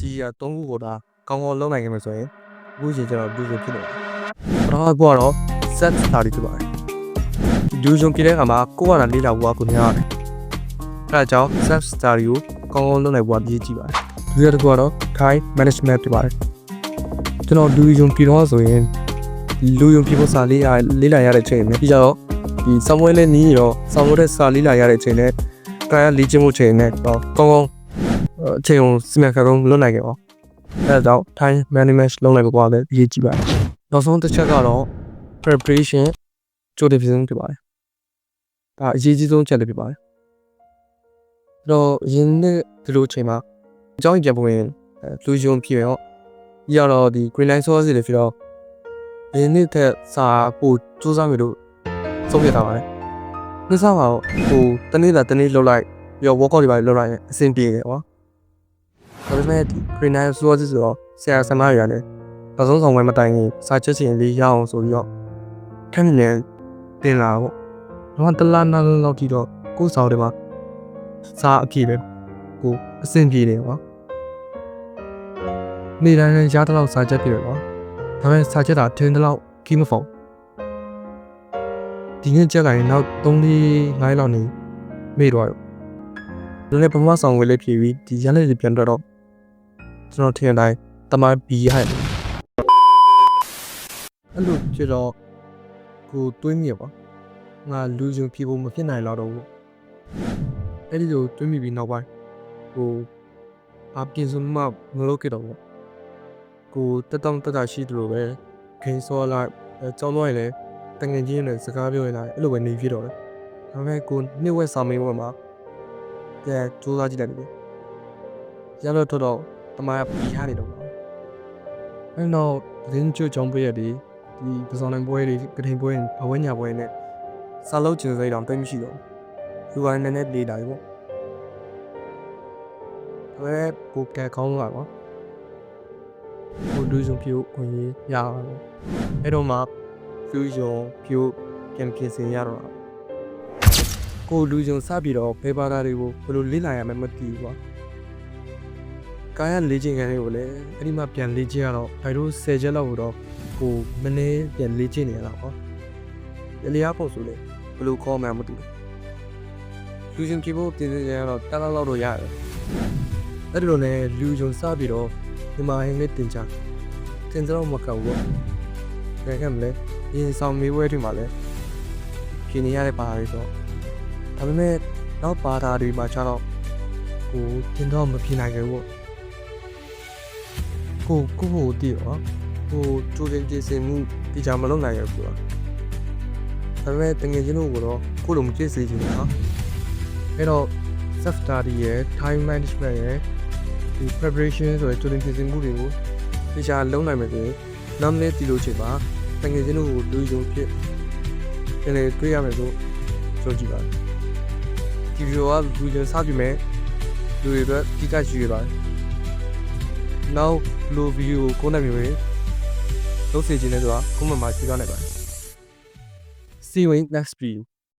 ဒီက၃ခုကိုဒါကောင်းကောင်းလုပ်နိုင်ခဲ့မယ်ဆိုရင်အခုချိန်ကျတော့လူစုဖြစ်နေတယ်ပထမတစ်ခုကတော့ set study ဖြစ်ပါတယ်လူစုဖြစ်တဲ့အခါမှာကိုယ့်ဘာသာလေ့လာဖို့ကကိုနေရတယ်အဲဒါကြောင့် set study ကိုကောင်းကောင်းလုပ်နိုင်ဖို့အရေးကြီးပါတယ်ဒုတိယတစ်ခုကတော့ time management ဖြစ်ပါတယ်ကျွန်တော်လူယုံပြည်တော့ဆိုရင်လူယုံပြည်ဖို့စာလေးရလေးလာရတဲ့ချိန်နဲ့ပြီးကြတော့ဒီဆောင်းဝဲလေးနီးရောဆောင်းဝဲတဲ့စာလေးလာရတဲ့ချိန်နဲ့ကာယလေ့ကျင့်မှုချိန်နဲ့တော့ကောင်းကောင်း အချိန်ကိုစီမံခန့်ခွဲလုပ်နိုင်ခဲ့ပါအဲဒါကြောင့် time management လုပ်နိုင်ဖို့ကလည်းအရေးကြီးပါတယ်နောက်ဆုံးတစ်ချက်ကတော့ preparation ကြိုတင်ပြင်ဆင်မှုဖြစ်ပါတယ်ဒါအရေးကြီးဆုံးချက်လေးဖြစ်ပါတယ်အဲ့တော့ရင်းနဲ့ဒီလိုအချိန်မှာအကြောင်းပြန်ပုံရင်လူယုံဖြစ်ရောပြီးတော့ဒီ green line source တွေဖြစ်တော့ရင်းနဲ့ထက်စာပိုစူးစမ်းရလို့ဆုံးဖြတ်ထားပါတယ်နှစ်ဆမှာဟိုတနေ့တာတနေ့လောက်လိုက်ပြီးတော့ workout တွေပါလောက်လိုက်ရင်အဆင်ပြေတယ်ကွာဒါ ပေမဲ့ဒီ green line source ဆိုတော့ဆရာဆန္ဒရရတယ်နောက်ဆုံးဆောင်ဝဲမတိုင်ခင်စာချက်စီရင်လေးရအောင်ဆိုပြီးတော့ခက်နေတင်လာပေါ့တော့တလားနာလောက်ကြည့်တော့ကိုယ်ဆောင်တယ်မှာစာအပြည့်ပဲကိုအဆင်ပြေတယ်ကွာနေတိုင်းလည်းရတဲ့လောက်စာချက်ပြတယ်ကွာဒါပေမဲ့စာချက်တာထင်းတဲ့လောက်ကီးမဖုံဒီနေ့ကြက်ကရင်နောက်3 4 9လောက်နေမေ့တော့ရောဒီနေ့ပမဆောင်ဝဲလေးဖြည့်ပြီးဒီရလက်တွေပြန်တော့ ကျွန်တော်ထင်တိုင်းတမန်ဘီဟဲ့အဲ့လိုဖြစ်တော့ကိုတွေးမိရပါငါလူယုံဖြည့်ဖို့မဖြစ်နိုင်တော့ဘူးအဲ့ဒီလိုတွေးမိပြီးနောက်ပိုင်းကိုအပြင်စုံမမလုပ်ခဲ့တော့ဘူးကိုတက်တောင့်တက်တာရှိတယ်လို့ပဲခိန်းစောလိုက်ကြောင်းတော့ရင်လည်းတငယ်ချင်းနဲ့စကားပြောရင်လည်းအဲ့လိုပဲနေဖြစ်တော့တယ်ဒါပေမဲ့ကိုနှစ်ဝက်စာမေးပွဲမှာကဲစူးစမ်းကြည့်လိုက်တယ်ရတော့တော့ တမန်ပြီးဟာနေတော့အဲ့တော့ရင်းချိုကြောင်းပွဲရည်ဒီပစောင်းနိုင်ပွဲတွေကထိန်ပွဲဘဝညာပွဲနဲ့စာလုံးကျင်စိတ်တော့တိတ်မရှိတော့လူကလည်းနည်းနည်းလေးလာပြီပေါ့ဒါပေမဲ့ကိုကဲကောင်းလာပါကိုလူစုံပြိုဝင်ရရအောင်အဲ့တော့မှဖျူးယုံပြိုပြန်ပြင်ဆင်ရတော့ကိုလူစုံစပြီးတော့ဖေးပါတာတွေကိုဘယ်လိုလေ့လာရမလဲမသိဘူးကွာ ကာယလေ့ကျင့်ခန်းတွေကိုလည်းအဲ့ဒီမှာပြန်လေ့ကျင့်ရတော့ဘိုင်တို့10ချက်လောက်တော့ကိုမနေပြန်လေ့ကျင့်နေရတာကွာရလျားဖို့ဆိုလေဘယ်လိုခေါ်မှန်းမသိဘူးလူချင်းပြေဖို့တင်နေကြတော့တန်းလောက်တော့ရတယ်အဲ့ဒီလိုနဲ့လူချင်းစပြီးတော့ဒီမှာဟင်းလေးတင်ချတင်ကြတော့မကောက်ဘူးပေါ့ခဲခဲ့မလဲရင်ဆောင်မေးဝဲတွေမှာလဲပြင်နေရတဲ့ပါရီတော့ဒါပေမဲ့နောက်ပါတာတွေမှာကျတော့ကိုတင်တော့မပြင်နိုင်ခဲ့ဘူး ကိုကိုကိုတည်ရောကိုကြိုးတင်ပြင်ဆင်မှုဒီကြမလုပ်နိုင်ရဘူးကွာဒါပေမဲ့တငယ်ချင်းတို့ကတော့ကိုလိုမကြည့်စေချင်ဘူးနော်အဲ့တော့ self study ရဲ့ time management ရဲ့ဒီ preparation ဆိုတဲ့ကြိုတင်ပြင်ဆင်မှုတွေကိုဒီချာလုံးနိုင်မယ်ဆိုရင်နောက်နေ့ဒီလိုချိန်မှာတငယ်ချင်းတို့ကိုလူယုံဖြစ်ပြန်လေတွေ့ရမယ်လို့ပြောကြည့်ပါတယ်ဒီဗီဒီယိုကလူယုံစပြီမဲ့လူတွေအတွက်တိကျရှိရပါတယ် နောက်လိုဗီဒီယိုကိုနိုင်မျိုးရေးလုပ်စီခြင်းနဲ့ဆိုတာကိုမမှာရှိသွားနိုင်ပါတယ် See you in next video